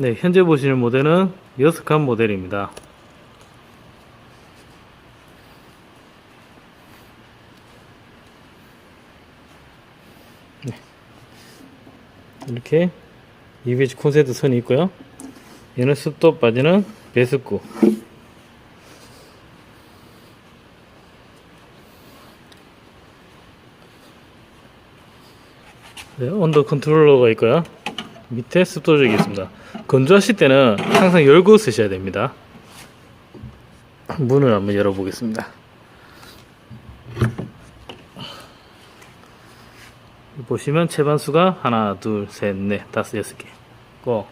네, 현재 보시는 모델은 6칸 모델입니다. 네. 이렇게 EBH 콘센트 선이 있고요. 얘는 습도 빠지는 배습구. 네, 온도 컨트롤러가 있고요. 밑에 습도적이 있습니다. 건조하실 때는 항상 열고 쓰셔야 됩니다. 문을 한번 열어보겠습니다. 보시면 채반수가 하나, 둘, 셋, 넷, 다섯, 여섯 개. 고.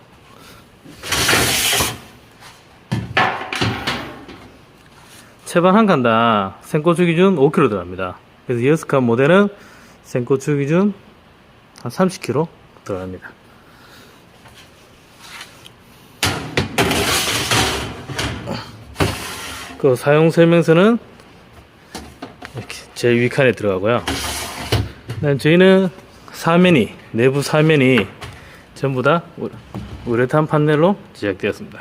채반 한 칸당 생고추 기준 5kg 들어갑니다. 그래서 여섯 칸 모델은 생고추 기준 한 30kg 들어갑니다. 그 사용 설명서는 이렇게 제일 위칸에 들어가고요. 난 저희는 사면이 내부 사면이 전부 다 우- 우레탄 판넬로 제작되었습니다.